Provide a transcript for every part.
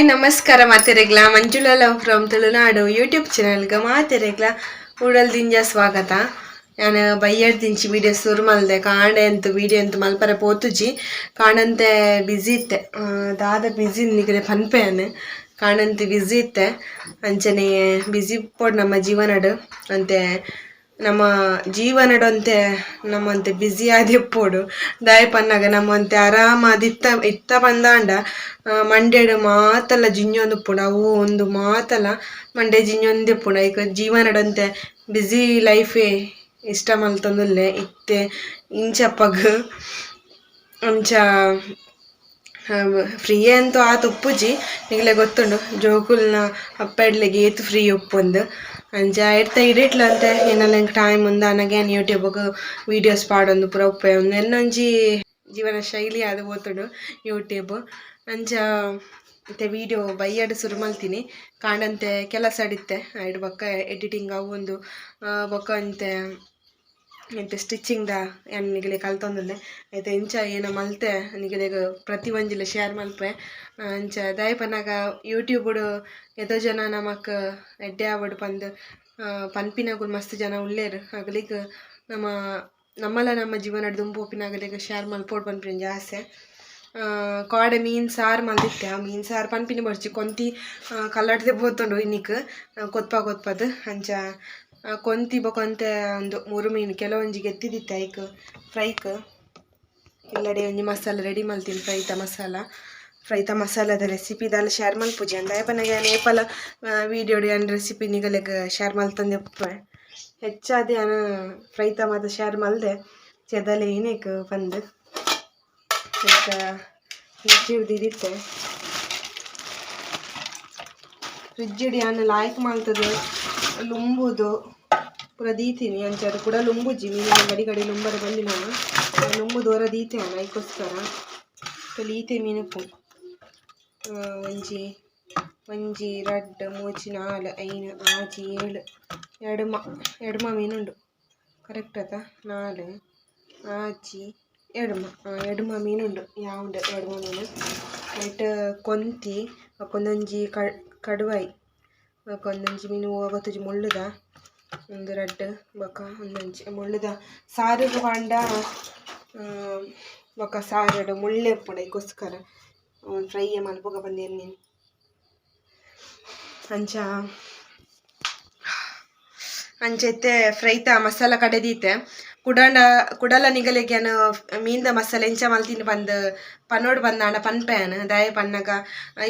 Hi, ನಮಸ್ಕಾರ ಮಾತೆರೆಗ್ಲ Manjula love from Tulunadu YouTube ಚಾನಲ್ಗೆ ಮಾತೆರೆಗ್ಲ ಊಡಲ್ದಿಂಜ ಸ್ವಾಗತ. ನಾನು ಬೈಯಡ್ ದಿಂಚಿ ವೀಡಿಯೋ ಶುರು ಮಲ್ದೆ ಕಾಂಡೆ ಅಂತ ವೀಡಿಯೋ ಅಂತ ಮಲ್ಪರೆ ಪೋತುಜಿ. ಕಾಣಂತೆ ಬ್ಯುಸಿ ಇತ್ತೆ ದಾದ ಬ್ಯುಸಿ ನಿಗಡೆ ಪನ್ಪೆಯನ್. ಕಾಣಂತೆ ಬ್ಯುಸಿ ಇತ್ತೆ ಅಂಚನೆ ಬ್ಯುಸಿ ಪೋಡ್ ನಮ್ಮ ಜೀವನಡು. ಅಂತೆ ನಮ್ಮ ಜೀವನಡೊಂತೆ ನಮ್ಮಂತೆ ಬ್ಯುಸಿ ಆದಿಪ್ಪೋಡು. ದಾಯ ಪನ್ನಾಗ ನಮ್ಮಂತೆ ಆರಾಮಾದಿ ಇತ್ತ ಬಂದಾಂಡ ಮಂಡ್ಯಡು ಮಾತಲ್ಲ ಜಿಂಜೊಂದು ಪುಣ ಅವು ಒಂದು ಮಾತಲ್ಲ, ಮಂಡ್ಯ ಜಿಂಜೊಂದೇ ಪುಣ ಈಗ ಜೀವನಡಂತೆ ಬ್ಯುಸಿ ಲೈಫೇ ಇಷ್ಟ ಮಲ್ತೊಂದುಲ್ಲೆ ಇತ್ತೆ ಇಂಚ ಪಗ್ ಅಂಚ ಫ್ರೀ ಅಂತೂ ಆತು ಉಪ್ಪುಜಿ ಈಗಲೇ ಗೊತ್ತುಂಡು, ಜೋಕುಲ್ನ ಅಪ್ಪಡ್ಲೆಗೆ ಏತು ಫ್ರೀ ಉಪ್ಪುಂದು ಅಂಚ ಎಡ್ತ ಇಡಿಟ್ಲ ಅಂತ ಏನೆಲ್ಲ ಟೈಮ್ ಉಂದ ನನಗೆ ಯೂಟ್ಯೂಬ್ಗೆ ವೀಡಿಯೋಸ್ ಪಾಡೊಂದು ಪೂರ ಉಪ್ಪೆ ಒಂದು ಎನ್ನೊಂಜಿ ಜೀವನ ಶೈಲಿ ಅದು ಓತುಂಡು ಯೂಟ್ಯೂಬ್ ಅಂಚ ಮತ್ತೆ ವಿಡಿಯೋ ಬೈಯಡ್ ಮಲ್ತೀನಿ ಕಾಣಂತೆ, ಕೆಲಸ ಅಡಿತ್ತೆ. ಐಡ್ ಬೊಕ್ಕ ಎಡಿಟಿಂಗ್ ಅವು ಒಂದು ಬೊಕ್ಕ ಎಂತ ಸ್ಟಿಚಿಂಗ್ದ ಏನು ನಿಗಲಿ ಕಲ್ತೊಂದುಲ್ಲೆ ಐತೆ ಇಂಚ ಏನು ಮಲ್ತೆ ನಿಗಲೆಗ್ ಪ್ರತಿ ಒಂಜಿಲ ಶೇರ್ ಮಲ್ಪೆ. ಅಂಚ ಯೂಟ್ಯೂಬ್ ಯೂಟ್ಯೂಬುಡು ಎದೋ ಜನ ನಮಕ್ ಎಡ್ಡೆ ಆವಡು ಪಂದು ಪನ್ಪಿನಾಗುಲ್ ಮಸ್ತ್ ಜನ ಉಳ್ಳೇರು ಅಗಲಿಗ್ ನಮ್ಮ ನಮ್ಮಲ ನಮ್ಮ ಜೀವನ ದುಂಪೋಪಿನಾಗಲಿಗ ಶೇರ್ ಮಲ್ಪೋಡು ಪನ್ಪಿನ ಆಸೆ. ಕಾಡೆ ಮೀನ್ ಸಾರು ಮಲ್ದಿತ್ತೆ. ಆ ಮೀನ್ ಸಾರು ಪನ್ಪಿನ ಬರ್ಚಿ ಕೊಂತಿ ಕಲ್ಲಡ್ದೆ ಬೋತುಂಡು ಇನ್ನಿಕ್ ಕೊತ್ಪ ಕೊತ್ಪದು. ಅಂಚ ಕೊಂತಿ ಬೊಕೊಂತೆ ಒಂದು ಮೂರು ಮೀನು ಕೆಲವೊಂಜಿ ಎತ್ತಿದಿತ್ತೆ ಐಕ್ ಫ್ರೈಕ್ ಇಲ್ಲಡೆ ಒಂಜಿ ಮಸಾಲ ರೆಡಿ ಮಲ್ತೀನಿ ಫ್ರೈತ ಮಸಾಲ. ಫ್ರೈತ ಮಸಾಲದ ರೆಸಿಪಿ ದಾಲ ಶೇರ್ ಮಲ್ಪುಜಿ ಅಂದ ಆಯ್ಪನಾಗ ನೇಪಾಲ ವೀಡಿಯೋಡು ಏನು ರೆಸಿಪಿ ನಿಗಲೆಗ್ ಶೇರ್ ಮಲ್ತಂದೆ ಹೆಚ್ಚಾದಿ ನಾನು ಫ್ರೈತ ಮಾತ ಶೇರ್ ಮಲ್ದೆ ಚೆದಲೆ ಏನೇಕ್ ಬಂದು. ಫ್ರಿಜ್ ಹಿಡ್ದಿದಿತ್ತೆ ಫ್ರಿಜ್ ಹಿಡಿ ನಾನು ಲಾಯ್ಕ್ ಮಾಡ್ತದೆ. ಲುಂಬುದು. ಪೂರ ದೀತೀನಿ ಅಂಚಾರು ಕೂಡ ಲುಂಬುಜಿ. ಮೀನಿನ ಗಡಿ ಗಡಿ ಲುಂಬರ ಬಂದಿ ನಾನು ಲುಂಬು ದೂರ ದೀತೆ ಅಣ್ಣ ಅದಕ್ಕೋಸ್ಕರ. ಲೀತೆ ಮೀನು ಪು ಒಂಜಿ ಒಂಜಿ, ರಡ್ಡ್ ಮೂಜಿ ನಾಲ್, ಐನು, ಆಜಿ, ಏಳು, ಎಡಮ ಎಡಮ ಮೀನುಂಡು. ಕರೆಕ್ಟ್ ಅದ ನಾಲ್, ಆಜಿ, ಎಡಮ. ಎಡಮ ಮೀನುಂಡು. ಯಾವುದು ಎಡಮ ಮೀನು? ಐಟ್ ಕೊಂತಿ ಒಂದೊಂಜಿ ಕಡುವಾಯಿ. ಒಂದೊಂಜಿ ಮೀನು ಹೋಗತ್ತುಜಿ ಮುಳ್ಳುದ? ಒಂದು ರಡ್ಡ್ ಬೊಕ ಒಂದೊಂಜಿ ಮುಳ್ಳುದ ಸಾರು ಪಾಂಡ ಬೊಕ ಸಾರಡು ಮುಳ್ಳೆ ಪುಂಡ ಇದಕ್ಕೋಸ್ಕರ ಫ್ರೈ ಮಲ್ಪೊಗ ಬಂದೇನು ನೀನು? ಅಂಚ ಅಂಚೈತೆ ಫ್ರೈತ ಮಸಾಲ ಕಡೆದೀತೆ. ಕುಡಂಡ ಕುಡಲ ನಿಗಲಿಗೆನು ಮೀನ್ದ ಮಸಾಲೆ ಎಂಚ ಮಲ್ತಿನ ಬಂದು, ಪನ್ನೋಡು ಬಂದಾಂಡ ಪನ್ಪೆಯನ್ ದಯ ಪನ್ನಗ,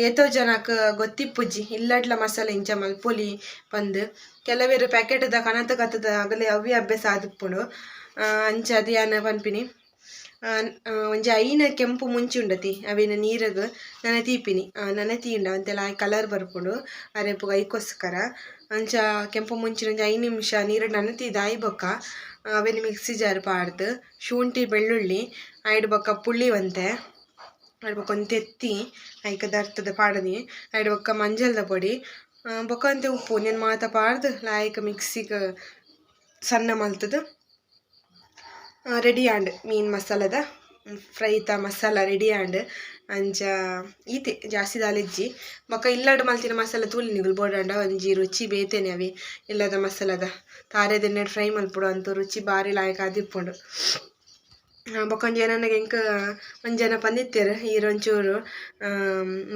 ಎತ್ತೋ ಜನಕ್ ಗೊತ್ತಿಪ್ಪುಜ್ಜಿ ಇಲ್ಲಡ್ಲ ಮಸಾಲೆ, ಇಂಚ ಮಲ್ಪೊಲಿ ಬಂದು. ಕೆಲವೇರು ಪ್ಯಾಕೆಟ್ದ ಕನತ ಕತ್ತದ ಆಗಲೇ ಅವೇ ಅಭ್ಯಾಸ ಆದಿಪ್ಪುಂಡು. ಅಂಚ ಅದು ಪನ್ಪಿನಿ ಒಂಜಿ ಐನ ಕೆಂಪು ಮುಂಚಿ ಉಂಡತಿ ಅವಿನ ನೀರಗ್ ನನ ತೀಪಿನಿ ನನ ತೀಂಡ ಅಂತೆಲ್ಲ ಕಲರ್ ಬರ್ಪುಂಡು. ಅರೆಪುಗ ಐಕೋಸ್ಕರ ಅಂಚ ಕೆಂಪು ಮುಂಚಿನ ಒಂಜಿ ಐದು ನಿಮಿಷ ನೀರು ನನತಿ ದಾಯಿ ಬೊಕ್ಕ. ಅವೆನ್ ಮಿಕ್ಸಿ ಜಾರ್ ಪಾಡ್ದು, ಶುಂಠಿ, ಬೆಳ್ಳುಳ್ಳಿ ಐಡ್ ಬೊಕ್ಕ ಪುಳ್ಳಿ ಒಂತೆ. ಐಡ್ ಬೊಕ್ಕ ಒಂದು ತೆತ್ತಿ, ಐಕ ದರ್ತದ ಪಾಡದಿ ಐಡ್ ಬೊಕ್ಕ ಮಂಜಲ್ದ ಪೊಡಿ. ಬೊಕ್ಕ ಅಂತೆ ಉಪ್ಪು, ನೆನ್ ಮಾತ ಪಾಡ್ದು ಲಾಯಕ ಮಿಕ್ಸಿಗೆ ಸಣ್ಣ ಮಲ್ತದು. ರೆಡಿ ಆಂಡ್ ಮೀನ್ ಮಸಾಲದ ಫ್ರೈತ ಮಸಾಲ ರೆಡಿ ಆಂಡ್ ಅಂಚ ಈತೆ, ಜಾಸ್ತಿ ದಾಲಿಜ್ಜಿ. ಮಕ್ಕ ಇಲ್ಲಡ್ ಮಲ್ತಿನ ಮಸಾಲ ತೂಲಿ ನಿಗಲ್ ಬೋಡಾಂಡ ಒಂಜಿ, ರುಚಿ, ಬೇತೇನೆ ಅವಿ, ಇಲ್ಲದ ಮಸಾಲದ. ತಾರೆದೆನ್ನೆಡ್ ಫ್ರೈ ಮಲ್ಪುಡು ಅಂತ ರುಚಿ ಬಾರಿ ಲಾಯಕ ಆದಿಪ್ಪುಂಡು. ಬೊಕ್ಕ ಒಂಜಿ ನನಗೆ ಎಂಕ ಒಂಜನ ಪಂದಿತ್ತೇರು ಈರೊಂಚೂರು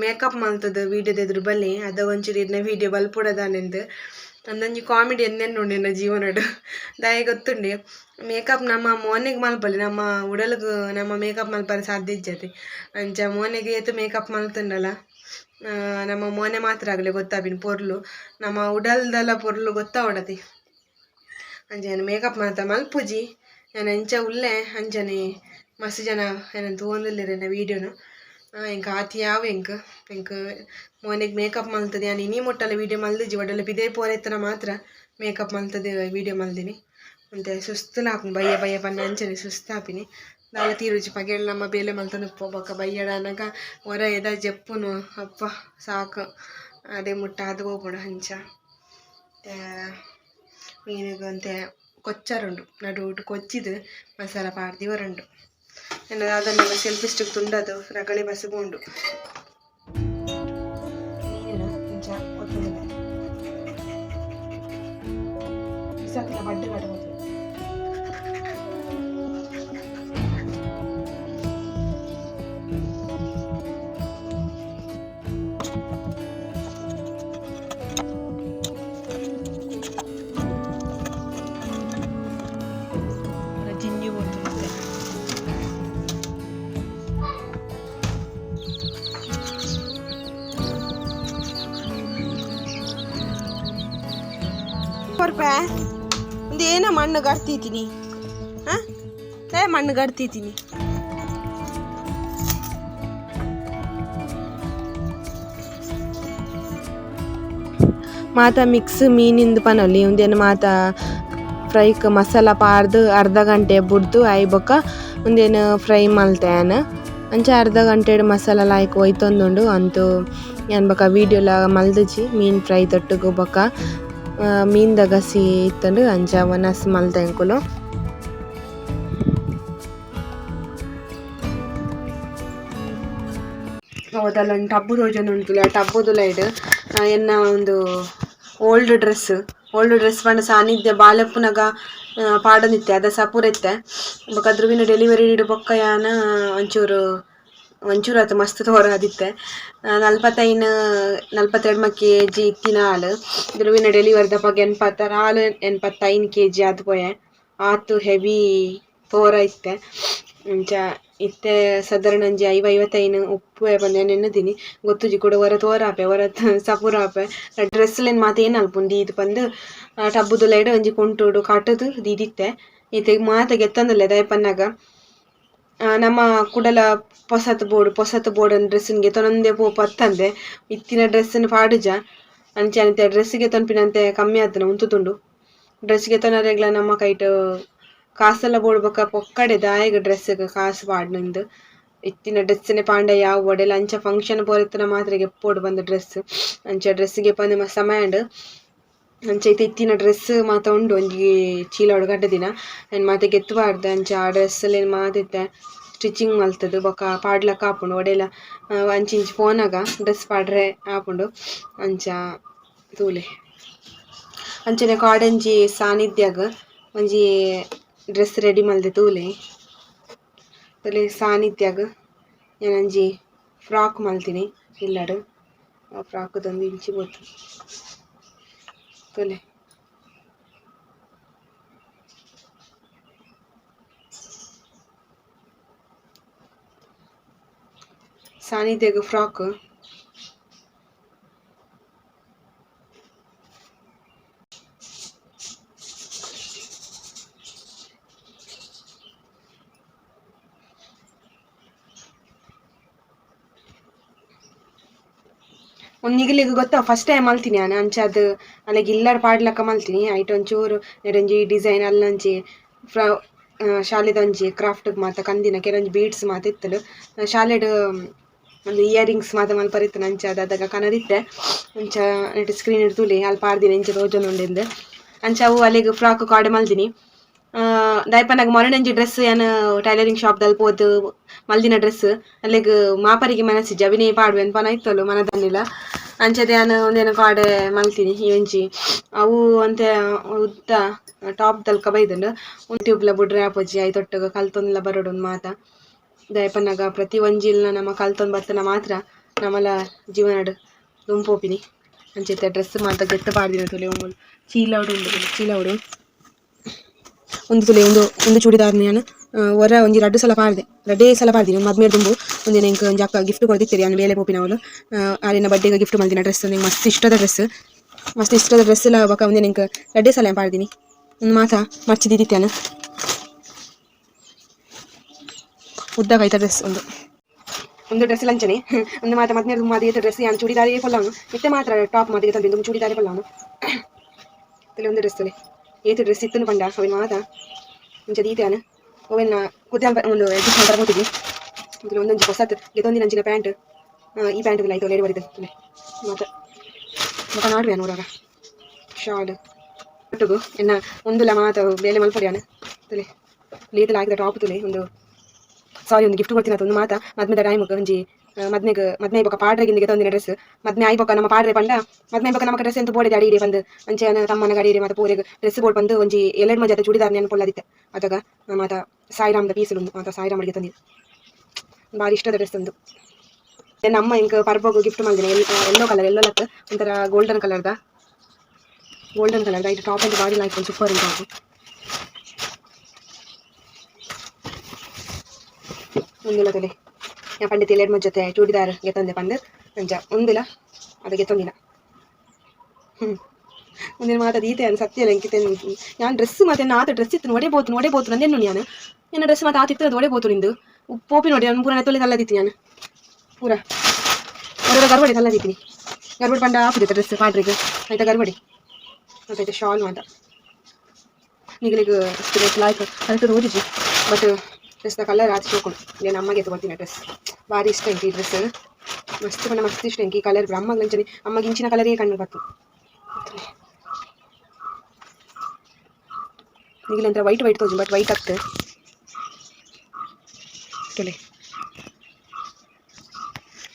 ಮೇಕಪ್ ಮಲ್ತದ ವೀಡಿಯೋದ ಎದುರು ಬಲ್ಲಿ, ಅದ ಒಂಚೂರು ಇದನ್ನ ವೀಡಿಯೋ ಬಲ್ಪುಡದಾನೆಂದು ಅಂದಂಜಿ ಕಾಮಿಡಿ ಉಂಡು ನನ್ನ ಜೀವನಡು. ದಾಯ ಗೊತ್ತುಂಡೆ. ಮೇಕಪ್ ನಮ್ಮ ಮೋನೆಗ್ ಮಲ್ಪಲಿ ನಮ್ಮ ಉಡಲ್ಗ್ ನಮ್ಮ ಮೇಕಪ್ ಮಲ್ಪರ ಸಾಧ್ಯ ಇಜ್ಜತಿ. ಅಂಚ ಮೋನೆಗೆ ಏತು ಮೇಕಪ್ ಮಲ್ತಂಡಲ್ಲ ನಮ್ಮ ಮೋನೆ ಮಾತ್ರ ಆಗಲಿ ಗೊತ್ತಾಪಿನ ಪೊರ್ಲು. ನಮ್ಮ ಉಡಲ್ದಲ ಪೊರ್ಲು ಗೊತ್ತಾವಡತಿ ಏನು ಮೇಕಪ್ ಮಾತ್ರ ಮಲ್ಪುಜಿ ನಾನು ಅಂಚ ಉಲ್ಲೆ ಅಂಜನೆ ಮಸ್ತ್ ಜನ ಏನಂತ ಓದಲಿರ ವೀಡಿಯೋನು. ಎಂಕ ಆತಿ ಯಾವ ಎಂಕ್ ಎಂಕ್ ಮೋನೆಗ್ ಮೇಕಪ್ ಮಲ್ತದೆ ನಾನು ಇನಿ ಮುಟ್ಟಲ್ಲ ವೀಡಿಯೋ ಮಲ್ದಿಜಿ ಒಡಲ್ಲ ಬಿದೇ ಪೋರೆತ್ತನ ಮಾತ್ರ ಮೇಕಪ್ ಮಲ್ತದೆ ವೀಡಿಯೋ ಮಲ್ದಿನಿ ಅಂತೆ ಸುಸ್ತ್ ಲಾಪುಂಡು ಬಯ್ಯ ಬಯ್ಯ ಬಣ್ಣ ಅಂಚನೆ ಸುಸ್ತಾಪಿನಿ ಬಾಲ ತಿರುಜಿ ಪಗೆಡ್ ನಮ್ಮ ಬೇಲೆ ಮಲ್ತನ್ ಪೋ ಬೊಕ ಬಯ್ಯಡ ಅನಗ ಒರೆ ಎದ ಜಪ್ಪುನು, ಅಪ್ಪ ಸಾಕು. ಅದೇ ಮುಟ್ಟ ಗೋಪುನ ಅಂಚ. ಮೀನೆಗ್ ಅಂತೆ ಕೊಚ್ಚರು ಉಂಡು ನಡು ಉಟ್ ಕೊಚ್ಚಿದ್, ಮಸಾಲ ಪಾಡ್ದಿ ಒರುಂಡು ಎನದಾದನೆ ಶೆಲ್ಫಿಸ್ಟಿಕ್ ಉಂಡು ಅದು ರಗಣಿ ಬಸ್ಗು ಉಂಡು ಮಣ್ಣು ಗಡ್ತಿದ್ದೀನಿ ಹಾಂ? ಏ, ಮಣ್ಣು ಗಡ್ತಿದ್ದೀನಿ ಮಾತ ಮಿಕ್ಸ್ ಮೀನಿಂದು ಪನೊಲಿ, ಒಂದೇನು ಮಾತ ಫ್ರೈಕ್ ಮಸಾಲ ಪಾರ್ದು ಅರ್ಧ ಗಂಟೆ ಬುಡ್ದು ಆಯ್ ಬೊಕ್ಕ ಒಂದೇನು ಫ್ರೈ ಮಲ್ತೆನ ಅಂಚ ಅರ್ಧ ಗಂಟೆ ಮಸಾಲ ಲಾಯ್ಕ್ ಒಯ್ತೊಂದುಂಡು, ಅಂತು ಏನ್ ಬೊಕ ವೀಡಿಯೋಲ ಮಲ್ದಿಜಿ ಮೀನ್ ಫ್ರೈ ತೊಟ್ಟುಗು ಬೊಕ ಮೀನ್ ದಗಸಿ ಇತ್ತಂಡು ಅಂಜಾವನ ವನಸ್ ಎಂಕುಲು ಒಂದು ಟಬ್ಬು ತೋಜೊಂದು ಉಂಟುಲ ಟಬ್ಬುದು ಲೈಡ್ ಎನ್ನ ಒಂದು ಓಲ್ಡ್ ಡ್ರೆಸ್ ಓಲ್ಡ್ ಡ್ರೆಸ್ ಪಂಡ ಸಾನಿಧ್ಯ ಬಾಲೆಪ್ಪುನಗ ಪಾಡನಿತ್ತೆ, ಅದ ಸಪುರೆತ್ತೆ. ಬೊಕ ಅದ್ರವಿನ ಡೆಲಿವರಿ ಇಡು ಬೊಕ್ಕ ಯಾನ ಒಂಚೂರು ಒಂಚೂರು ಆತು ಮಸ್ತ್ ತೋರ ಆದಿತ್ತೆ ನಲ್ಪತ್ತೈನ್ ನಲ್ಪತ್ತೆರಡು ಮ ಕೆ ಜಿ ಇತ್ತಿನ ಹಾಲು. ಇದ್ರೂ ಡೆಲಿವರಿ ದಪ್ಪ ಎನ್ಪತ್ತಾರ ಹಾಲು ಎನ್ಪತ್ತೈನ್ ಕೆ ಜಿ ಆತು ಪೋಯೆ. ಆತು ಹೆವಿ ತೋರ ಇತ್ತೆ. ಮುಂಚ ಇತ್ತೆ ಸಾಧಾರಣ ಒಂಜಿ ಐವ ಐವತ್ತೈನು ಉಪ್ಪು ಬಂದು ನೆನ್ನದಿನಿ ಗೊತ್ತುಜಿ ಕೂಡ ಹೊರ ತೋರಾಪೆ ಹೊರ ಸಪುರಾಪೆ ಡ್ರೆಸ್ಲೆನ್ ಮಾತ ಏನ್ ಬಂದು ಇದು ಬಂದು ಟಬ್ಬುದು ಲೈಡ್ ಒಂಜಿ ಕುಂಟುಡು, ಕಾಟದು ದಿದಿತ್ತೆ ಇತ್ತೆ ಮಾತ ಗೆತ್ತಂದಲ್ಲ ದಯಪನ್ನಾಗ. ನಮ್ಮ ಕುಡಲ ಪೊಸತ್ ಬೋರ್ಡ್ ಪೊಸತ್ ಬೋರ್ಡ್ ಡ್ರೆಸ್ಸಿನ್ಗೆ ತೊನೊಂದೆ ಪೋ, ಪತ್ತಂದೆ. ಇತ್ತಿನ ಡ್ರೆಸ್ಸಿನ ಪಾಡುಜ. ಅಂಚೆ ಡ್ರೆಸ್ಸಿಗೆ ತೊನ್ಪಿನಂತೆ ಕಮ್ಮಿ ಆತನ ಡ್ರೆಸ್ ಡ್ರೆಸ್ಗೆ ತೊನರೆಗ್ಲ ನಮ್ಮ ಕೈಟ್ ಕಾಸೆಲ್ಲ ಬೋಡ್ಬೇಕ, ಪೊಕ್ಕಡೆ ದಾಯಗ ಡ್ರೆಸ್ಸಿಗೆ ಕಾಸು ಪಾಡ್ನಂದು ಇತ್ತಿನ ಡ್ರೆಸ್ಸಿನ ಪಾಂಡ, ಯಾವ ಒಡೆಲ್ಲ ಅಂಚ ಫಂಕ್ಷನ್ ಪೋರೆತ್ತನ ಮಾತ್ರ ಎಪ್ಪೋಡು ಬಂದ ಡ್ರೆಸ್ ಅಂಚ ಡ್ರೆಸ್ಸಿಗೆ ಸಮಯ ಸಮಯಂಡ್. ಅಂಚ ಇತ್ತಿನ ಡ್ರೆಸ್ ಮಾತ ಉಂಡು, ಒಂಜಿ ಚೀಲ ಒಳಗಡ್ಡ ದಿನ. ಏನು ಮಾತೆ ಗೆತ್ತಬಾರ್ದು ಅಂಚ ಆ ಡ್ರೆಸ್ಸಲ್ಲಿ ಮಾತಿತ್ತೆ ಸ್ಟಿಚಿಂಗ್ ಮಲ್ತದು, ಬೊಕ ಪಾಡ್ಲಕ್ಕ ಆಪುಂಡು ಒಡೆಲ ಅಂಚಿ ಇಂಚಿ ಫೋನಾಗ ಡ್ರೆಸ್ ಪಾಡ್ರೆ ಆಪುಂಡು, ಅಂಚ ತೂಲೆ. ಅಂಚನೆ ಕಾಡಂಜಿ ಸಾನಿಧ್ಯಾಗ, ಒಂಜಿ ಡ್ರೆಸ್ ರೆಡಿ ಮಲ್ದೆ ತೂಲೆ. ತೂಲೆ ಸಾನಿಧ್ಯಾಗ ಏನಂಜಿ ಫ್ರಾಕ್ ಮಲ್ತೀನಿ, ಇಲ್ಲಾಡು, ಆ ಫ್ರಾಕ್ದೊಂದು ಇಂಚಿ ಬೋತು ತೂಲೆ ಸಾನ್ನಿಧ್ಯಾಗ ಫ್ರಾಕ್ ಒಂದು ನಿಗಲಿಗೆ ಗೊತ್ತಾ ಫಸ್ಟ್ ಟೈಮ್ ಮಲ್ತೀನಿ ನಾನು ಅಂಚ ಅದು ಅಲ್ಲಿಗೆ ಇಲ್ಲರ ಪಾಡ್ಲಕ್ಕ ಮಲ್ತೀನಿ. ಐಟ್ ಒಂಚೂರು ನೆಡಂಜಿ ಡಿಸೈನ್ ಅಲ್ಲಂಚಿ ಫ್ರ ಶಾಲೆದೊಂಜಿ ಕ್ರಾಫ್ಟ್ಗೆ ಮಾತ ಕಂದಿನ ಕೆಲವೊಂಜಿ ಬೀಡ್ಸ್ ಮಾತ ಇತ್ತಲು. ಶಾಲೆಡ್ ಒಂದು ಇಯರಿಂಗ್ಸ್ ಮಾತ ಮಲ್ಪರಿತ್ತು ಅದು ಅದಾಗ ಕನದಿತ್ತೆ ಅಂಚ ನೆಟ್ ಸ್ಕ್ರೀನ್ ಇಡ್ತುಲಿ ಅಲ್ಲಿ ಪಾಡ್ದಿನಿ ಇಂಚ ರೋಜನ್ ಉಂಡಿಂದು. ಅಂಚ ಅವು ಅಲ್ಲಿಗೆ ಫ್ರಾಕ್ ಕಾಡೆ ಮಲ್ದಿನಿ. ದಯಪನಾಗ ಮೊರನಂಜಿ ಡ್ರೆಸ್ ಏನು ಟೈಲರಿಂಗ್ ಶಾಪ್ ಪೋದು, ಮಲ್ದಿನ ಡ್ರೆಸ್ ಅಲ್ಲಿಗೆ ಮಾಪರಿಗೆ ಮನಸ್ಸಿ ಜವಿನೇ ಪಾಡುವೆ ಅಂತ ಪನ ಇತ್ತಲು ಮನದನ್ನಿಲ್ಲ ಅಂಚದೆ ನಾನು ಒಂದೇನು ಕಾಡೆ ಮಲ್ತೀನಿ ಒಂಜಿ ಅವು ಅಂತ ಉದ್ದ ಟಾಪ್ ದಲ್ಕ ಬೈದುಂಡು ಉಂಟ್ಯೂಬ್ಲ ಬುಡ್ರೆ ಆಪೊಜಿ ಐ ತೊಟ್ಟಗ ಕಲ್ತೊಂದಿಲ್ಲ ಬರೋಡು ಒಂದು ಮಾತ ದಯಪನ್ನಾಗ ಪ್ರತಿ ಒಂಜಿಲ್ನ ನಮ್ಮ ಕಲ್ತೊಂದು ಬರ್ತನ ಮಾತ್ರ ನಮ್ಮಲ್ಲ ಜೀವನಡ್ ದುಂಪೋಪಿನಿ. ಅಂಚೆ ಡ್ರೆಸ್ ಮಾತ ಗೆತ್ತ ಪಾಡ್ದಿನ ತೊಲೆ ಒಂದು ಚೀಲ ಉಡು ಚೀಲ ಒಂದು ತುಲೆ, ಒಂದು ಒಂದು ಚೂಡಿದಾರ್ ನಾನು ಹೊರ ಒಂಜಿ ರಡ್ಡು ಸಲ ಪಾಡ್ದೆ. ರಡ್ಡೇ ಸಲ ಪಾಡ್ದಿನಿ ಒಂದು ಮದ್ಮೇಲೆ ತುಂಬು ಒಂದು ನಂಗೆ ಒಂಜಿ ಅಕ್ಕ ಗಿಫ್ಟ್ ಕೊಡ್ತಿರ್ತೀರಿ ನಾನು ಬೇಲೆ ಪೋಪಿನ ಅವಳು. ಆರಿನ ಬಡ್ಡೆಗೆ ಗಿಫ್ಟ್ ಮಲ್ದಿನ ಡ್ರೆಸ್ ನಂಗೆ ಮಸ್ತ್ ಇಷ್ಟದ ಡ್ರೆಸ್ ಮಸ್ತ್ ಇಷ್ಟದ ಡ್ರೆಸ್ ಎಲ್ಲ ಬಕ ಒಂದಿನ ನಂಗೆ ರಡ್ಡೇ ಸಲ ಪಾಡ್ದೀನಿ? ಒಂದು ಮಾತ ಮರ್ಚಿ ದಿದಿತ್ಯಾನ ಉದ್ದ ಕೈತ ಡ್ರೆಸ್ ಒಂದು. ಒಂದು ಡ್ರೆಸ್ ಲಂಚನೆ. ಒಂದು ಮಾತ್ರ ಮತ್ತೆ ತುಂಬ ಅದೇ ಡ್ರೆಸ್ ಯಾನು ಚೂಡಿದಾರೇ ಕೊಲ್ಲವನು ಮತ್ತೆ ಮಾತ್ರ ಟಾಪ್ ಮಾತಿಗೆ ತಂದು ಒಂದು ಚೂಡಿದಾರೇ ಕೊಲ್ಲವನು ತಲೆ, ಒಂದು ಡ್ರೆಸ್ ಏತು ಡ್ರೆಸ್ ಇತ್ತನು ಪಂಡ ಅವಿನ ಮಾತ. ಮುಂಚೆ ದೀತಾನ ಅವೆನ್ನ ಕುದ್ದ ಒಂದು ಅಡ್ಜಸ್ಟ್ ಮಾಡ್ತಾರೆ ಹೋಗ್ತಿದ್ವಿ. ಅಂದ್ರೆ ಒಂದೊಂದು ಹೊಸತ್ ಗೆದೊಂದಿನ ಅಂಚಿನ ಪ್ಯಾಂಟ್. ಈ ಪ್ಯಾಂಟ್ ಇಲ್ಲ ಐತೆ ಲೇಡಿ ಬರಿದೆ ಮತ್ತೆ ಮತ್ತೆ ನಾಡ್ವೆ ನೋಡಾಗ ಶಾಲ್. ಒಟ್ಟುಗು ಎನ್ನ ಒಂದುಲ ಮಾತ ಬೇಲೆ ಮಲ್ಪೊಡಿಯಾನ ತಲೆ ಲೇತಲ ಹಾಕಿದ ಟಾಪ್ ತುಲೆ, ಒಂದು, ಸಾರಿ ಒಂದು ಗಿಫ್ಟ್ ಕೊಡ್ತೀನಿ ಒಂದು ಮಾತಾ. ಮದ್ಮೆದ ಟೈಮ್ ಒಂಜಿ ಮದ್ನೆಗ್, ಮದ್ನೆ ಬೊಕ ಪಾಡ್ರೆ ಗಿಂದಿಗೆ ತಂದಿನ ಡ್ರೆಸ್ ಮದ್ನೆ ಆಯ್ ಬೊಕ ನಮ್ಮ ಪಾಡ್ರೆ ಪಂಡ. ಮದ್ನೆ ಬೊಕ್ಕ ನಮಕ್ ಡ್ರೆಸ್ ಎಂತ ಬೋಡಿದೆ ಅಡಿಡಿ ಬಂದು. ಅಂಚೆನ ತಮ್ಮನ ಗಡಿರಿ ಮತ್ತೆ ಪೂರೆಗ್ ಡ್ರೆಸ್ ಬೋರ್ಡ್ ಬಂದು ಒಂಜಿ ಎಲ್ಲೆಡ್ ಮಜಾದ ಚೂಡಿದಾರ್ ನೆನ್ ಪೊಳ್ಳದಿತ್ತೆ ಅದಾಗ ಮಾತ ಸಾಯಿರಾಮ್ದ ಪೀಸಲು ಮಾತ ಸಾಯಿರಾಮಡಿಗೆ ತಂದಿದ್ದು ಭಾರಿ ಇಷ್ಟದ ಡ್ರೆಸ್ ತಂದು ನಮ್ಮ ಇಂಕ ಪರ್ಬೋಗು ಗಿಫ್ಟ್ ಮಾಡಿದೆ ಎಲ್ಲೋ ಕಲರ್ ಎಲ್ಲೋ ಲತ್ ಒಂಥರ ಗೋಲ್ಡನ್ ಕಲರ್ದ ಗೋಲ್ಡನ್ ಕಲರ್ದ ಇದು ಟಾಪ್ ಅಂತ ಬಾಡಿ ಲೈಕ್ ಸೂಪರ್ ಉಂಟು ಅದು. ಒಂದಿಲ್ಲ ತಲೆ. ಯಾ ಇಲ್ಲೆಡ್ ಮುಜ್ ಜೊತೆ ಚೂಡಿದಾರ್ ಗೆತ್ತೊಂದೆ ಪಂದರ್ ಅಂಜ ಒಂದಿಲ ಅದು ಗೆತ್ತೊಂದಿನ ಹ್ಞೂ ಒಂದಿನ ಮಾತಾದ ಈತೆ ಅನ್ ಸತ್ಯ ಎಂಕಿತೆ ನಾನು ಡ್ರೆಸ್ ಮತ್ತೆ ಆತ ಡ್ರೆಸ್ ಇತ್ತು ನೋಡೇ ಬೋತು ನೋಡೇ ಬೋತು ನಂದೇನು ನಾನು ನನ್ನ ಡ್ರೆಸ್ ಮತ್ತೆ ಆತಿತ್ತು ಅದು ಒಡೆ ಬೋತು ನಿಂದು ಉಪ್ಪೋಪಿ ನೋಡಿ ನಾನು ಪೂರ ತೊಲೆ ತಲ್ಲದಿತ್ತು ನಾನು ಪೂರ ಒಡೋರ ಗರ್ಬಡಿ ತಲ್ಲದಿತ್ತೀನಿ ಗರ್ಬಡಿ ಪಂಡ ಹಾಕಿದ್ದೆ ಡ್ರೆಸ್ ಪಾಡ್ರಿಗೆ ಆಯ್ತಾ ಗರ್ಬಡಿ ಮತ್ತೆ ಶಾಲ್ ಮಾತ ನಿಗಲಿಗೆ ಲಾಯ್ಕ ಅದಕ್ಕೆ ಓದಿದ್ವಿ ಬಟ್ ಡ್ರೆಸ್ದ ಕಲರ್ ಆಚೆ ಹೋಗ್ಕೊಂಡು నేను ಅಮ್ಮಗೆ ತೊಗೊಳ್ತೀನಿ ಡ್ರೆಸ್ ಭಾರಿ ಇಷ್ಟ ಐತಿ ಡ್ರೆಸ್ ಮಸ್ತ್ ಬಣ್ಣ ಮಸ್ತ್ ಇಷ್ಟ ಎಂಕಿ ಕಲರ್ ಅಮ್ಮಗೆ ಲಂಚನೆ ಅಮ್ಮಗೆ ಇಂಚಿನ ಕಲರಿಗೆ ಕಣ್ಣು ಬತ್ತು ನಿಗಲಂತರ ವೈಟ್ ವೈಟ್ ತೋಜಿ ಬಟ್ ವೈಟ್ ಆಗ್ತದೆ. ತೊಲೆ.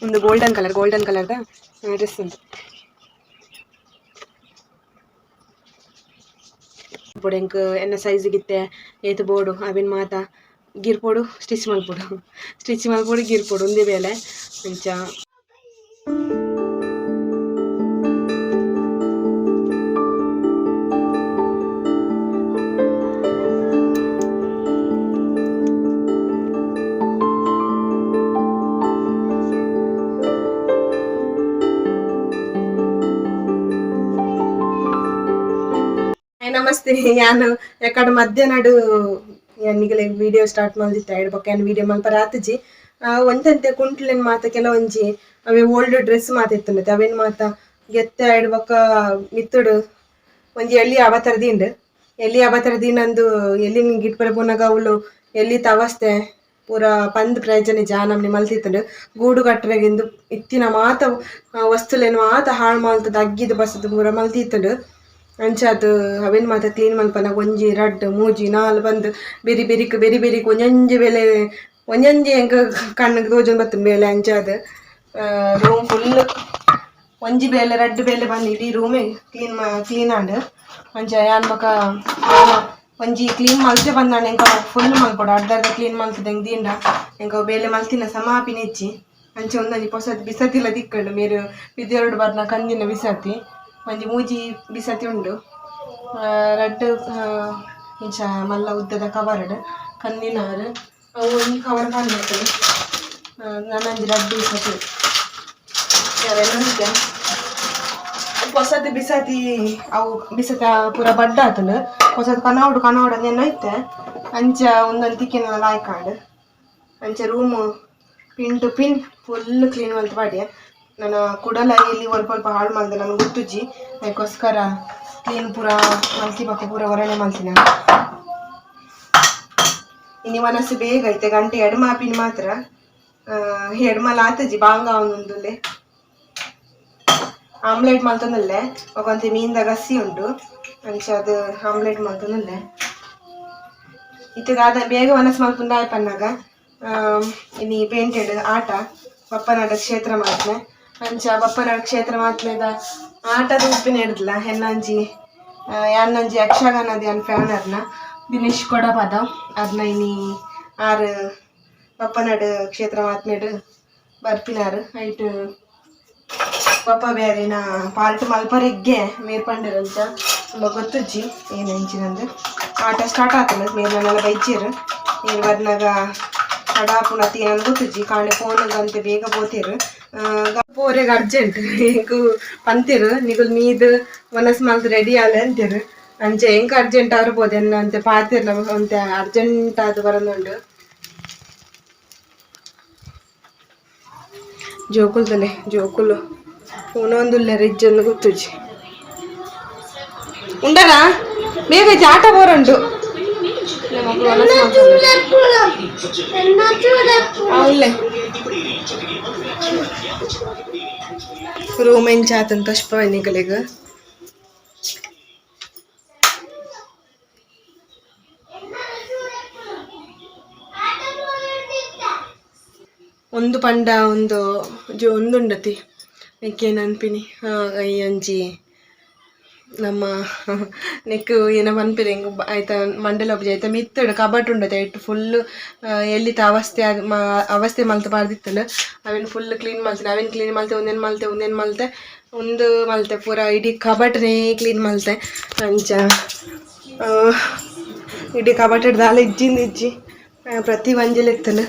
ಒಂದು ಗೋಲ್ಡನ್ ಕಲರ್ ಗೋಲ್ಡನ್ ಕಲರ್ದ ಡ್ರೆಸ್ ಉಂಟು. ಬೋಡು ಎಂಕ್ ಎನ್ನ ಸೈಜಿಗಿತ್ತೆ ಏತು ಬೋಡು ಅವಿನ ಮಾತ. ಗಿರ್ಪೋಡು ಸ್ಟಿಚ್ ಮಲ್ಪೋಡು ಸ್ಟಿಚ್ ಮಲ್ಪೋಡು ಗಿರ್ಪೋಡು ಒಂದೇ ಬೇಲೆ ಅಂಚ ಹಾಯ್ ನಮಸ್ತೆ ಯಾನು ಯಾಕಡೆ ಯಾನಿಗಲೆ ವಿಡಿಯೋ ಸ್ಟಾರ್ಟ್ ಮಲ್ದಿತ್ತ ಎರಡು ಬೊಕ್ಕ ಏನು ವಿಡಿಯೋ ಮಲ್ಪ ರಾತ್ಜಿ ಒಂದಂತೆ ಕುಂಟ್ಲೆನ್ ಮಾತ, ಕೆಲವೊಂಜಿ, ಅವೇ ಓಲ್ಡ್ ಡ್ರೆಸ್ ಮಾತ ಇತ್ತುಂಡತೆ. ಅವೇನ್ ಮಾತ? ಗೆತ್ತ ಆಯಿಡ್ ಬೊಕ್ಕ ಮಿತ್ತುಡು. ಒಂಜಿ ಎಲ್ಲಿ ಅವತರದಿಂಡ್ ಎಲ್ಲಿ ಅವತಾರ ದಿಂಡಂದು ಎಲ್ಲಿ ಗಿಟ್ಪರೆ ಪುನಗ ಅವಳು ಎಲ್ಲಿ ತವಸ್ತೆ? ಪೂರ ಪಂದ್ ಪ್ರಯೋಜನ ಜಾ ನಮ್ನಿ ಮಲ್ತಿತ್ತುಂಡು. ಗೂಡು ಕಟ್ಟರೆಗಿಂದು ಇತ್ತಿನ ಮಾತ ವಸ್ತುಲೆನ್ ವಸ್ತುಲೇನು ಮಾತ ಹಾಳು ಮಲ್ತದ, ಅಗ್ಗಿದು ಬಸದು ಪೂರ ಮಲ್ತಿತ್ತುಂಡು. ಅಂಚಾದ್ ಅವೇನು ಮಾತ ಕ್ಲೀನ್ ಮಲ್ಪನ ಒಂಜಿ, ರಡ್ಡ್, ಮೂಜಿ, ನಾಲ್ ಬಂದು ಬೆರಿ ಬೆರಿಕ್ ಬೆರಿ ಬೆರಿಕ್ ಒಂಜೊಂಜಿ ಬೆಲೆ, ಒಂಜೊಂಜಿ ಎಂಕ್ ಕಣ್ಣಿಗೆ ತೋಜೊಂದು ಬತ್ತುಂಡು ಬೇಲೆ ಅಂಚಾದ್ ರೂಮ್ ಫುಲ್ ಒಂಜಿ ಬೇಲೆ, ರಡ್ಡ್ ಬೇಲೆ ಬಂದು ಇಡೀ ರೂಮೇ ಕ್ಲೀನ್ ಮಾ ಕ್ಲೀನ್ ಆಂಡ್ ಅಂಚ ಯಾನ್ ಬೊಕ ಒಂಜಿ ಕ್ಲೀನ್ ಮಲ್ತೆ ಬಂದಾಣ ಎಂಕ ಫುಲ್ ಮಲ್ಪೊಡು ಅರ್ಧ ಅರ್ಧ ಕ್ಲೀನ್ ಮಲ್ತದ ಹೆಂಗ್ ದಿಂಡ. ಎಂಕ ಬೇಲೆ ಮಲ್ತಿನ ಸಮಾಪಿನ ಹೆಚ್ಚಿ. ಅಂಚೆ ಒಂದೊಂಜಿ ಪೊಸತ್ ಬಿಸತಿಲ್ಲ ದಿಕ್ಕಂಡು ಮೇರು ಬಿದ್ದೆರಡು ಬರ್ನ ಕಂದಿನ ಬಿಸತಿ ಒಂಜಿ ಮೂಜಿ ಬಿಸತಿ ಉಂಡು ರಡ್ಡ್ ಇಂಚ ಮಲ್ಲ ಉದ್ದದ ಕವರ್ಡ್ ಕನ್ನಿನಾರ್ ಅವು ಒಂಜಿ ಕವರ್ ಕಾಣ್ಬೇಕು ನಾನೊಂಜಿ ರಡ್ಡ್ ಬಿಸತಿ ಹೊಸದು ಬಿಸತಿ ಅವು ಬಿಸತ ಪೂರ ಬಡ್ಡ ಆತನು ಹೊಸದು ಕನೌಡು ಕನೌಡು ಅಂದೇನು ಐತೆ ಅಂಚ ಒಂದೊಂದು ತಿಕ್ಕಿನ ಲಾಯ್ಕಾಂಡ್ ಅಂಚ room pin to pin full clean ಮಲ್ತ್ ಮಾಡಿ ನಾನು ಕುಡಲ ಇಲ್ಲಿ ಸ್ವಲ್ಪ ಹಾಳು ಮಾಡಿದೆ. ನನಗೆ ಗೊತ್ತುಜ್ಜಿ ಅದಕ್ಕೋಸ್ಕರ ಕ್ಲೀನ್ ಪೂರ ಮಲ್ಸಿ ಪಕ್ಕ ಪೂರ ಹೊರನೆ ಮಲ್ತೀನಿ ನಾನು. ಇನ್ನು ಬೇಗ ಐತೆ. ಗಂಟೆ ಎಡಮಾಪಿನ ಮಾತ್ರ. ಎಡಮಲ ಆತಜ್ಜಿ ಬಾಂಗ ಅವನೊಂದುಲ್ಲೆ ಆಮ್ಲೆಟ್ ಮಲ್ತಂದಲ್ಲೆ. ಒಂದು ಮೀನ್ದ ಗಸಿ ಉಂಟು. ಅಂಚ ಅದು ಆಮ್ಲೆಟ್ ಮಲ್ತೊಂದಲ್ಲೇ. ಇತ್ತದಾದ ಬೇಗ ಮನಸ್ಸು ಮಲ್ಪುಂಡ ಪನ್ನಾಗ. ಇನಿ ಪೇಂಟೆಡ್ ಆಟ. ಪಪ್ಪನಾಟ ಕ್ಷೇತ್ರ ಮಾತ್ನೆ ಅಂಚ ಬಪ್ಪನ ಕ್ಷೇತ್ರ ಮಾತ್ಲೇದ, ಆಟದ ಉಪ್ಪಿನ ಹಿಡಿದ್ಲ, ಹೆಣ್ಣಂಜಿ ಯಾನಂಜಿ ಯಕ್ಷಗಾನದ ಯಾನ್ ಫ್ಯಾನರ್ನ ದಿನೇಶ್ ಕೊಡಪದ ಅದನ್ನ ಇನ್ನಿ ಆರು ಬಪ್ಪನಾಡು ಕ್ಷೇತ್ರ ಮಾತ್ನೆಡ್ ಬರ್ಪಿನಾರು. ಐಟ್ ಪಪ್ಪ ಬೇರೆನ ಪಾಲ್ಟ್ ಮಲ್ಪರಿಗೆ ಮೇರ್ಪಂಡಿರಂತ ತುಂಬ ಗೊತ್ತಜ್ಜಿ? ಏನು ಹೆಂಚಿನಂದು? ಆಟ ಸ್ಟಾರ್ಟ್ ಆತನ ಮೇರ್ನೆಲ್ಲ ಬೈಚೀರು ನೀನು ಬದ್ನಾಗ ಕಡಾಪುನ ತೀನಂದು ಗೊತ್ತಜ್ಜಿ? ಕಾಣೆ ಫೋನ್ ಅಂತ ಬೇಗ ಪೋತೀರು ಪೋರೆಗೆ ಅರ್ಜೆಂಟ್ ಈಗ ಪಂತಿರು ನಿಗುಲ್ ಮೀದು ಮನಸ್ ಮಲ್ತ್ ರೆಡಿ ಆಲೆ ಅಂತೀರು ಅಂಚೆ ಹೆಂಗ್ ಅರ್ಜೆಂಟ್ ಆರ್ಬೋದು ಎನ್ನ ಅಂತೆ ಪಾತಿರ್ಲ ಅಂತೆ ಅರ್ಜೆಂಟ್ ಆದ ಬರೋದುಂಡು ಜೋಕುಲ್ದಲೆ ಜೋಕುಲು ಉಣೊಂದುಲ್ಲೆ ರಿಜ್ಜನ್ನು ಗೊತ್ತುಜಿ ಉಂಡರಾ ಬೇಗ ಇಜ್ಜಿ ಆಟ ಬೋರುಂಡು అవునులే ಎಂಚ ಆತನ್ ಕಷ್ಟ ನಿಗಲಿಗ ಒಂದು ಪಂಡ ಒಂದು ಜೋ ಒಂದುಂಡತಿ ನೆಕ್ಕೆ ಅನ್ಪಿನಿ ಈ ಒಂಜಿ ನಮ್ಮ ನೆಕ್ ಏನ ಹೆಂಗ್ ಆಯ್ತ, ಮಂಡಲ ಒಬ್ಬ ಆಯ್ತ ಮಿತ್ತಡ್, ಕಬಟ್ ಉಂಡತೆ ಇಟ್ಟು ಫುಲ್ ಎಲ್ಲಿತ ಅವಸ್ಥೆ ಅವಸ್ಥೆ ಮಲ್ತ ಬಾರ್ದಿತ್ತಲ್ಲ ಅವೇನು ಫುಲ್ ಕ್ಲೀನ್ ಮಲ್ತೆ ಅವೇನು ಕ್ಲೀನ್ ಮಲ್ತೆ, ಒಂದೇನು ಮಲ್ತೆ ಒಂದೇನು ಮಲ್ತೆ, ಒಂದು ಮಲ್ತೆ, ಪೂರ ಇಡೀ ಕಬಟ್ನೇ ಕ್ಲೀನ್ ಮಲ್ತೆ, ಅಂಚ. ಇಡೀ ಕಬಟ್ ಅಲ್ಲ ಇಜ್ಜಿಂದ ಇಜ್ಜಿ ಪ್ರತಿ ಒಂಜಲ್ ಇತ್ತಲ್ಲ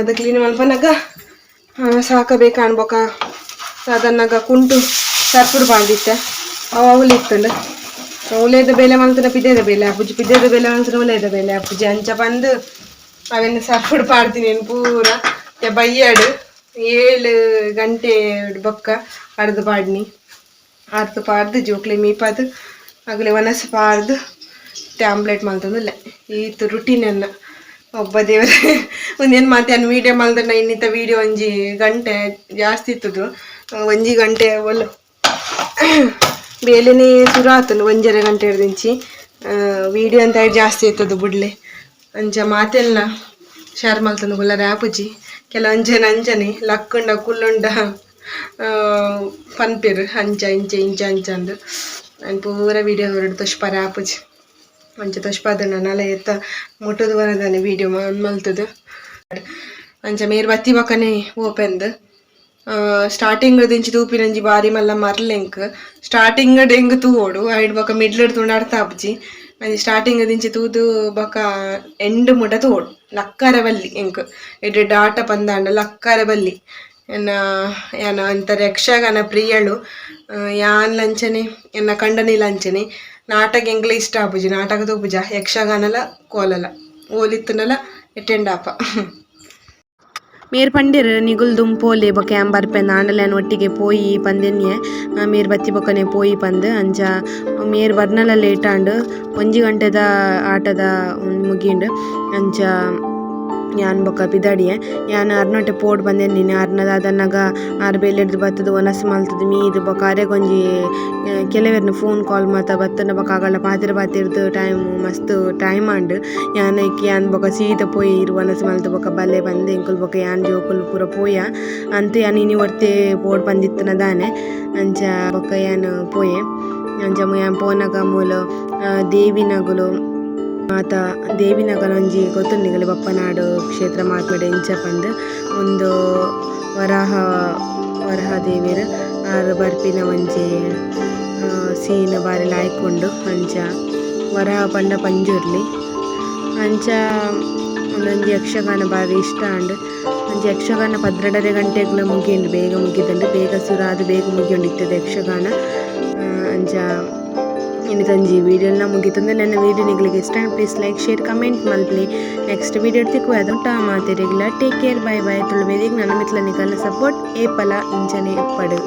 ಅದು ಕ್ಲೀನ್ ಮಲ್ಪನಾಗ ಸಾಕಬೇಕು ಅನ್ಬೋಕ ಅದನ್ನಾಗ ಕುಂಟು, ಸರ್ಪುಡು ಅವು ಅವಳು ಇತ್ತಂಡು ಉಲೇದ ಬೇಲೆ ಮಲ್ತನ ಪಿದ್ದೇದ ಬೇಲೆ ಅಪ್ಪುಜಿ ಪಿದ್ದೇದ ಬೇಲೆ ಮಲ್ತನ ಉಲೇದ ಬೇಲೆ ಅಪ್ಪುಜಿ ಅಂಚ ಬಂದು ಅವನ್ನ ಸರ್ಪುಡು ಪಾಡ್ತೀನಿ ಏನು ಪೂರ. ಬಯ್ಯಾಡು ಏಳು ಗಂಟೆ ಬೊಕ್ಕ ಅರ್ದು ಪಾಡ್ನಿ. ಅರ್ದು ಪಾಡ್ದು ಜೋಕ್ಲೆ ಮೀಪಾದು ಆಗಲೇ ಒನಸು ಪಾಡ್ದು ಟ್ಯಾಬ್ಲೆಟ್ ಮಲ್ತಂದಿಲ್ಲ ಈತು ರುಟೀನನ್ನ ಒಬ್ಬ ದೇವರ ಒಂದೇನು ಮಾತೇನು ವೀಡಿಯೋ ಮಲ್ದಣ್ಣ ಇನ್ನಿತ ವೀಡಿಯೋ ಒಂಜಿ ಗಂಟೆ ಜಾಸ್ತಿ ಇತ್ತದು. ಒಂಜಿ ಗಂಟೆ ಒಲ್ಲ. ಬೇಲೆನೇ ಶುರು ಆತನು ಒಂಜರ ಗಂಟೆ ಹಿಡ್ದಿಂಚಿ ವೀಡಿಯೋ ಅಂತ ಹೇಳಿ ಜಾಸ್ತಿ ಆಯ್ತದ ಬುಡ್ಲೆ. ಅಂಚ ಮಾತೆಲ್ಲ ಶೇರ್ ಮಾಲ್ತನ ಗುಲ್ಲ ರ್ಯಾಪುಜಿ ಕೆಲವಂಜನ ಅಂಜನೆ ಲಕ್ಕುಂಡ, ಕುಲ್ಲುಂಡ ಪನ್ಪೆರ್ ಅಂಚ ಇಂಚ ಇಂಚ ಅಂಚ ಅಂದು. ನಾನು ಪೂರ ವೀಡಿಯೋ ಹೊರಡು ತುಷ್ಪ ರ್ಯಾಪುಜಿ ಅಂಚ ತುಷ್ಪಾದನ ನಲ ಎತ್ತ ಮುಟ್ಟದು ಬರೋದಾನೆ ವೀಡಿಯೋ ಮಲ್ತದು. ಅಂಚ ಮೇರ್ ಬತ್ತಿ ಬಕ್ಕನೆ ಓಪೆಂದ್. ಸ್ಟಾರ್ಟಿಂಗ್ ದಿಂಚಿ ತೂಪಿನಂಜಿ ಬಾರಿ ಮಲ್ಲ ಮರ್ಲೆಂಕ್. ಸ್ಟಾರ್ಟಿಂಗ್ ಡೆಂಗ್ ತೂವೋಡು ಐಡ್ ಬೊಕ ಮಿಡ್ಲ್ ತುಂಡಾಡ್ತಾ ಅಪ್ಜಿ. ಮತ್ತೆ ಸ್ಟಾರ್ಟಿಂಗ್ ದಿಂಚಿ ತೂದು ಬೊಕ ಎಂಡ್ ಮುಟ ತೂವೋಡು ಲಕ್ಕರ ಬಲ್ಲಿ ಎಂಕ್. ಎಡ್ ಡಾಟ ಪಂದಾಂಡ, ಲಕ್ಕರ ಬಲ್ಲಿ. ಎನ್ನ, ಯಾನ ಅಂತ ಯಕ್ಷಗಾನ ಪ್ರಿಯಳು ಯಾನ್ ಲಂಚನೆ, ಎನ್ನ ಕಂಡನಿ ಲಂಚನೆ. ನಾಟಕ ಎಂಗ್ಲ ಇಷ್ಟ ಆಪುಜಿ ನಾಟಕ ತೂಪುಜ ಯಕ್ಷಗಾನಲ, ಕೋಲಲ. ಓಲಿತ್ತನಲ, ಎಟ್ಟೆಂಡಾಪ. ಪಂಡಿರ್ ನಿಗುಲ್ ದುಂಪೋಲೆ ಬೊಕ ಆಂಬ್ ಬರ್ಪೆಂದ್ ಆಂಡಲೆನ್ ಒಟ್ಟಿಗೆ ಪೋಯಿ ಪಂದೆನ್ಯೆ ಮೇರ್ ಬತ್ತಿ ಬೊಕನೆ ಪೋಯಿ ಪಂದ್ ಅಂಚ ಮೇರ್ ಬರ್ನಲ ಲೇಟ್ ಆಂಡ್ ಒಂಜಿ ಗಂಟೆದ ಆಟದ ಮುಗಿಂಡ್ ಅಂಚ ಯಾನ್ ಬೊಕ ಪಿದಾಡಿಯೆ ಯಾನ್ ಅರ್ನೊಟ್ಟೆ ಪೋಡ್ ಬಂದೆನ್ನಿನಿ ಅರ್ನದ ಅದನ್ನಗ ಆರ್ ಬೇಲೆಡ್ದು ಬತ್ತದ, ಒನಸ್ ಮಲ್ತದ, ಮೀದ್ ಬೊಕ ಅರೆಗೊಂಜಿ ಕೆಲವೆರ್ನ ಫೋನ್ ಕಾಲ್ ಮಾತ ಬತ್ತನ ಬೊಕ ಆಗಲ್ಲ ಪಾತಿರ ಪಾತಿರ್ದು ಟೈಮ್, ಮಸ್ತ್ ಟೈಮ್ ಆಂಡ್ ಯಾನ್ ಐಕಿ ಯಾನ್ ಬೊಕ ಸೀದ ಪೋಯಿ ಇರು, ಒನಸ್ ಮಲ್ತ ಬೊಕ ಬಲ್ಲೆ ಬಂದೆ ಎಂಕುಲ್ ಬೊಕ ಯಾನ್ ಜೋಕುಲ್ ಪೂರ ಪೋಯ, ಅಂತು ಯಾನ್ ಇನಿ ಒರ್ತೆ ಪೋಡ್ ಬಂದಿತ್ತನ ದಾನೆ, ಅಂಚ ಬೊಕ ಯಾನ್ ಪೋಯೆ, ಅಂಚ ಯಾನ್ ಪೋನಗ ಮೂಲು ದೇವಿನಗುಲು ಮಾತ ದೇವಿನಗಲ ಒಂಜಿ ಗೊತ್ತುಂಡಿಗಲಿ ಬಪ್ಪನಾಡು ಕ್ಷೇತ್ರ ಮಾತ್ಮೆಡ್ ಇಂಚ ಪಂದ್ ಒಂದು ವರಾಹ ವರಹ ದೇವಿರ ಆರ್ ಬರ್ಪಿನ ಒಂಜಿ ಸೀನ್ ಬಾರಿ ಲಾಯ್ಕೊಂಡು ಅಂಚ ವರಹ ಪಂಡ ಪಂಜುರ್ಲಿ. ಅಂಚ ಒಂದೊಂಜಿ ಯಕ್ಷಗಾನ ಬಾರಿ ಇಷ್ಟ ಅಂಡ್ ಒಂಜಿ ಯಕ್ಷಗಾನ ಪದ್ರೆಡರೆ ಗಂಟೆಗಳು ಮುಗಿಯಂಡು ಬೇಗ ಮುಗಿದಂಡು, ಬೇಗ ಸುರಾದು ಬೇಗ ಮುಗಿಯೊಂಡಿತ್ತದೆ ಯಕ್ಷಗಾನ. ಅಂಚ ಇನ್ನಿತೊಂಜಿ ವಿಡಿಯೋನ ಮುಗಿತಂದ್ರೆ ನನ್ನ ವಿಡಿಯೋ ನಿಗಳಿಗೆ ಇಷ್ಟ please like share comment ಮಲ್ಪಲಿ next video ತಿಕ್ಕು ಅದುಂಟ ಮಾತೆ regular take care bye bye ತುಳುವೇದಿಗೆ ನನ್ನ ಮಿತ್ಲ ನಿಕಲ್ನ ಸಪೋರ್ಟ್ ಏಪಲ ಇಂಚನೆ ಎಪ್ಪಡು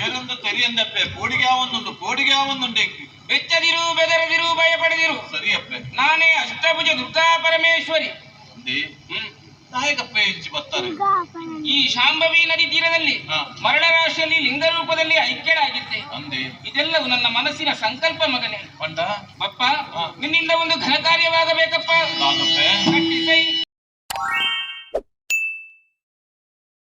ಏನೊಂದು ತೆರಿಯಂದಪ್ಪೆ ಪೋಡಿಗೆ ಒಂದೊಂದು ಪೋಡಿಗೆ ಒಂದೊಂದು ಬೆಚ್ಚದಿರು ಬೆದರದಿರು ಭಯಪಡದಿರು ಸರಿಯಪ್ಪೆ ನಾನೇ ಅಷ್ಟಭುಜ ದುರ್ಗಾ ಪರಮೇಶ್ವರಿ ಅಂದಿ ನಾಯಕಪ್ಪೆ ಹೆಚ್ಚಿ ಬರ್ತಾರೆ. ಈ ಶಾಂಭವಿ ನದಿ ತೀರದಲ್ಲಿ ಮರಣ ಮರಳ ರಾಶಿಯಲ್ಲಿ ಲಿಂಗ ರೂಪದಲ್ಲಿ ಐಕ್ಯಳಾಗಿದ್ದೆ. ಅಂದೆ. ಇದೆಲ್ಲವೂ ನನ್ನ ಮನಸ್ಸಿನ ಸಂಕಲ್ಪ ಮಗನೇ. ಬಪ್ಪ ನಿನ್ನಿಂದ ಒಂದು ಘನ ಕಾರ್ಯವಾಗಬೇಕಪ್ಪ.